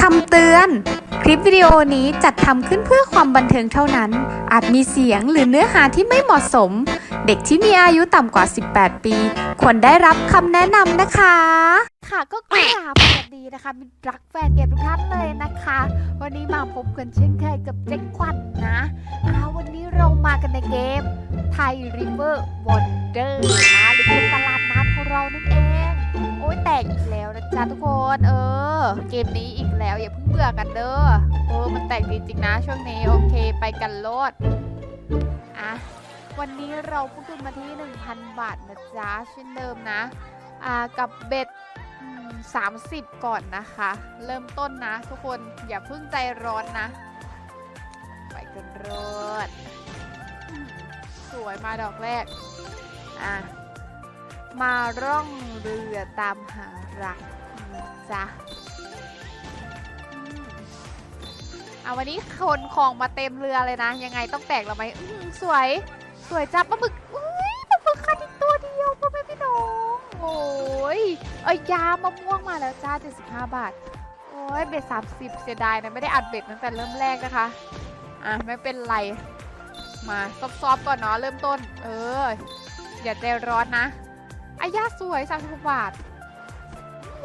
คำเตือน คลิปวิดีโอนี้จัดทำขึ้นเพื่อความบันเทิงเท่านั้น อาจมีเสียงหรือเนื้อหาที่ไม่เหมาะสม เด็กที่มีอายุต่ำกว่า 18 ปี ควรได้รับคำแนะนำนะคะ ค่ะก็กราบสวัสดีนะคะมิตรรักแฟนเกมทุกท่านเลยนะคะ วันนี้มาพบกันเช่นเคยกับเจ๊ควันนะอาวันนี้เรามากันในเกมไทยริเวอร์วอนเดอร์นะหรือเกมตลาด ยแตกอีกแล้วนะจ๊ะทุกคนเออ เกมนี้อีกแล้วอย่าเพิ่งเบื่อกันเด้อเออมันแตกจริงๆนะช่วงนี้โอเคไปกันโลดอะวันนี้เราพุ่งขึ้นมาที่ 1,000 บาทนะจ๊ะเช่นเดิมนะอ่ากับเบ็ดอืม30 ก่อนนะคะ เริ่มต้นนะทุกคนอย่าเพิ่งใจร้อนนะ ไปกันริดสวยมาดอกแรก อะ มาร่องเรือตามหารักจ๊ะเอาวันนี้คนของมาเต็มเรือเลยนะ ยังไงต้องแตกเราไหมสวย สวยจ้าปลาหมึกอุ้ยปลาหมึกคันอีกตัวเดียวพ่อแม่พี่น้องโอ้ยเอ้ยยามะม่วงมาแล้วจ้า 75 บาท โอ้ยเบ็ด30 เสียดายนะไม่ได้อัดเบ็ดตั้งแต่เริ่มแรกนะคะ อะ ไม่เป็นไร มาซอฟๆก่อนเนาะเริ่มต้น เอออย่าใจร้อนนะ อายาสวย 36 บาท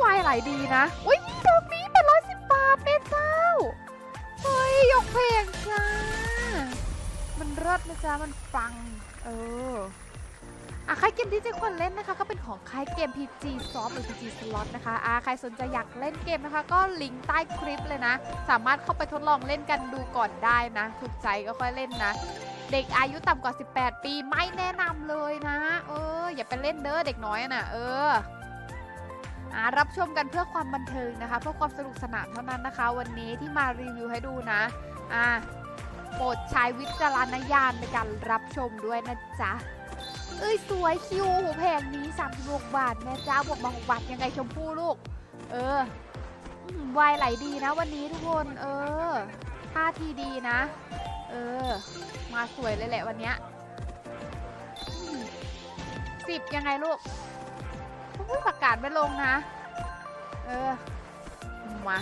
วายไหลดีนะ อุ้ยดอกนี้ 810 บาทเมเจ้า เฮ้ย ยกเพลงจ้า มันเลิศนะจ๊ะ มันฟัง เอออะค่ายเกมที่เจ๊ควรเล่นนะคะ ก็เป็นของค่ายเกม PG Soft หรือ PG Slot นะคะอะใครสนใจอยากเล่นเกมนะคะ ก็ลิงก์ใต้คลิปเลยนะ สามารถเข้าไปทดลองเล่นกันดูก่อนได้นะ ถูกใจก็ค่อยเล่นนะ เด็กอายุต่ำกว่า 18 ปีไม่แนะนำเลยนะ เออ อย่าไปเล่นเด้อเด็กน้อยอะนะเอออะรับชมกันเพื่อความบันเทิงนะคะ เพื่อความสนุกสนานเท่านั้นนะคะ วันนี้ที่มารีวิวให้ดูนะอะโปรดใช้วิจารณญาณในการรับชมด้วยนะจ๊ะเอ้ยสวยคิวโหแพงนี้36บาทแม่จ้าบวกมา6บาทยังไงชมพู่ลูก เออวายไหลดีนะวันนี้ทุกคน เออท่าทีดีนะ เออ มาสวยเลยแหละวันเนี้ย สิบยังไงลูกอุ้ประกาศไม่ลงนะ เออ มา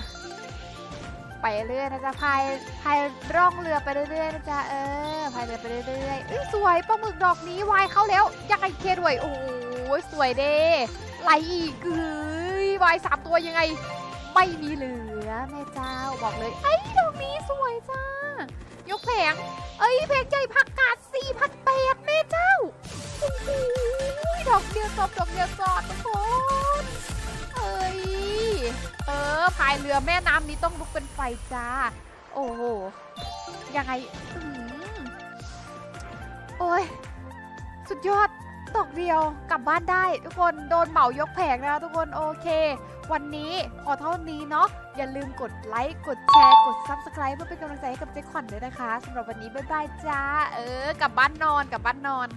ไปเรื่อยนะจ๊ะพายพายร่องเรือไปเรื่อยๆนะจ๊ะ เออพายเรือไปเรื่อยๆเอ้ยสวยปลาหมึกดอกนี้วายเข้าแล้วยังไงเคด้วย โอ้โหสวยเด้ไหลอีกเอ้ยวายสามตัวยังไง ไม่มีเหลือแม่เจ้าบอกเลยไอ้ยดอกนี้สวยจ้ายกแผง เอ้ยแผงใหญ่ผักกาดสี พายเรือแม่น้ำนี้ต้องลุกเป็นไฟจ้า โอ้โห ยังไงโอ้ย สุดยอดตกเดียวกลับบ้านได้ ทุกคนโดนเหมายกแผงแล้วทุกคนโอเค วันนี้พอเท่านี้เนาะอย่าลืมกดไลค์กดแชร์กด Subscribe เพื่อเป็นกำลังใจให้กับเจ๊ขวัญด้วยนะคะสำหรับวันนี้บ๊ายบายจ้า เออกลับบ้านนอนกลับบ้านนอน